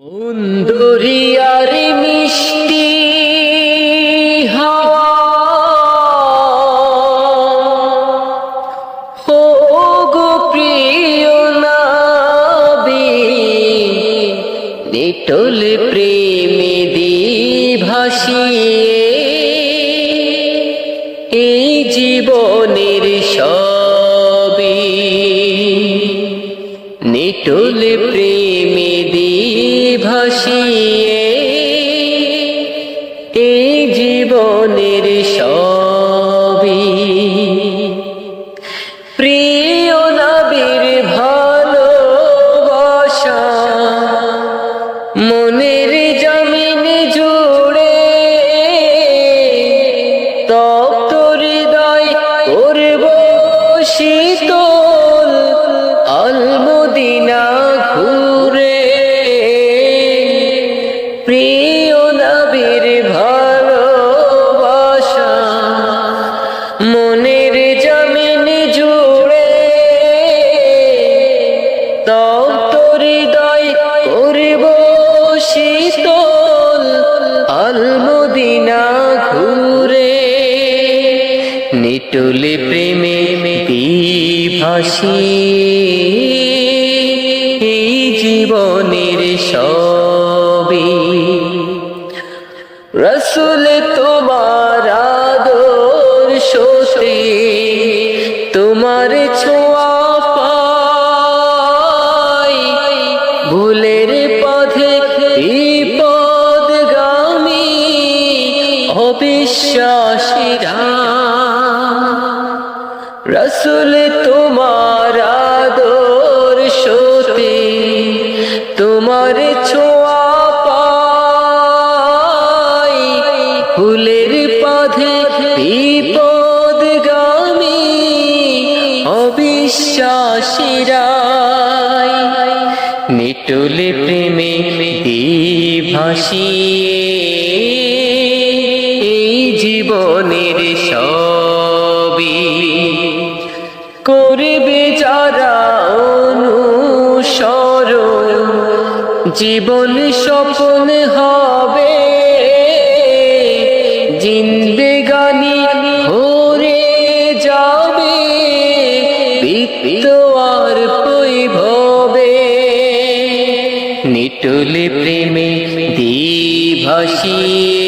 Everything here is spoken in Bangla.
মন দরিয়ার মিষ্টি নিটল প্রেমে দি ভাসিয়ে এই জীবনের সবই নিটল প্রেমে দি ভাসিয়ে এই জীবনের সবই। প্রিয় নবীর ভালোবাসা মনের জমিন জুড়ে তপ্ত হৃদয় প্রিয় নবীর ভালোবাসা মনের জমিন জুড়ে। তপ্ত হৃদয় করব শীতল আলমদিনা ঘুরে। নিটুলে প্রেমে ভাসি এই জীবনের সবই রসুল তোমার আদর সতে, তোমার ছোঁয়া পাই। ভুলের পথে বিপদ গামী অবিশ্বাসীরা। রসুল তোমার আদর সতে, তোমার ছোঁয়া পথে বিপদ গামী অবিশ্বাসীরা নিটুলে প্রেমে ভাসিয়ে এই জীবনের সবই করবে যারা অনুসর জীবন স্বপ্ন হবে বৃত্ত আর বৈভবে নিটুলে প্রেমে দি ভাসিয়ে